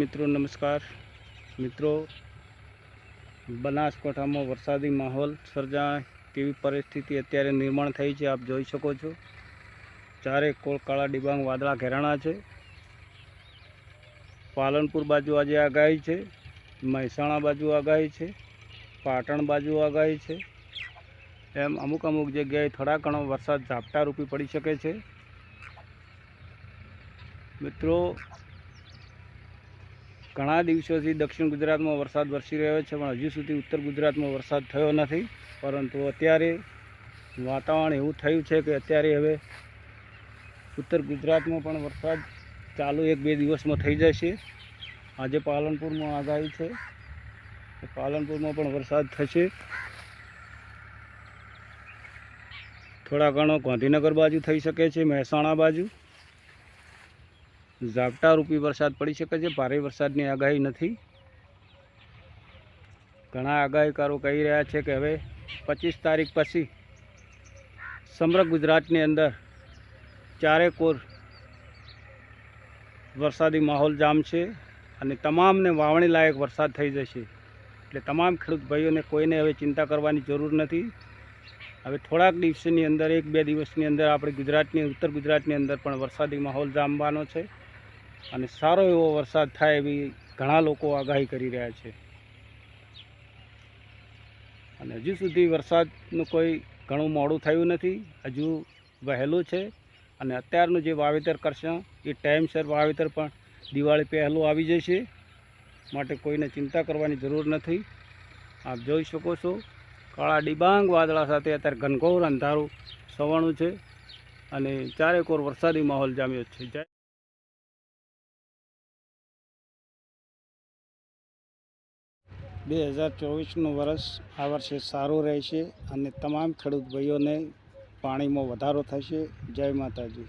મિત્રો, નમસ્કાર. મિત્રો, બનાસકાંઠામાં વરસાદી માહોલ સર્જાય તેવી પરિસ્થિતિ અત્યારે નિર્માણ થઈ છે, આપ જોઈ શકો છો. ચારે કોળ કાળા ડિબાંગ વાદળા ઘેરાણા છે. પાલનપુર બાજુ આજે આગાહી છે. મહેસાણા બાજુ આગાહી છે. પાટણ બાજુ આગાહી છે. એમ અમુક અમુક જગ્યાએ થોડા ઘણો વરસાદ ઝાપટા રૂપી પડી શકે છે. મિત્રો ઘણા દિવસોથી દક્ષિણ ગુજરાતમાં વરસાદ વરસી રહ્યો છે, પણ હજુ સુધી ઉત્તર ગુજરાતમાં વરસાદ થયો નથી. પરંતુ અત્યારે વાતાવરણ એવું થયું છે કે અત્યારે હવે ઉત્તર ગુજરાતમાં પણ વરસાદ ચાલુ એક બે દિવસમાં થઈ જશે. આજે પાલનપુરમાં આગાહી છે પાલનપુરમાં પણ વરસાદ થશે. થોડા ઘણો ગાંધીનગર બાજુ થઈ શકે છે, મહેસાણા બાજુ. ઝાપટા રૂપી વરસાદ પડી શકે છે. ભારે વરસાદની આગાહી નથી. ઘણા આગાહીકારો કહી રહ્યા છે કે હવે પચીસ તારીખ પછી સમગ્ર ગુજરાતની અંદર ચારે કોર વરસાદી માહોલ જામશે અને તમામને વાવણી લાયક વરસાદ થઈ જશે. એટલે તમામ ખેડૂત ભાઈઓને કોઈને હવે ચિંતા કરવાની જરૂર નથી. હવે થોડાક દિવસની અંદર, એક બે દિવસની અંદર આપણે ગુજરાતની, ઉત્તર ગુજરાતની અંદર પણ વરસાદી માહોલ જામવાનો છે. અને સારો એવો વરસાદ થાય એવી ઘણા લોકો આગાહી કરી રહ્યા છે. અને હજુ સુધી વરસાદનું કોઈ ઘણું મોડું થયું નથી. હજુ વહેલું છે અને અત્યારનું જે વાવેતર કરશે, એ ટાઈમસર વાવેતર પણ દિવાળી પહેલું આવી જશે. માટે કોઈને ચિંતા કરવાની જરૂર નથી. આપ જોઈ શકો છો, કાળા ડિબાંગ વાદળા સાથે અત્યારે ઘનઘોર અંધારું સવાણું છે અને ચારેકોર વરસાદી માહોલ જામ્યો છે. જય બે હજાર ચોવીસનું વર્ષ આ વર્ષે સારું રહેશે અને તમામ ખેડૂત ભાઈઓને પાણીમાં વધારો થશે. જય માતાજી.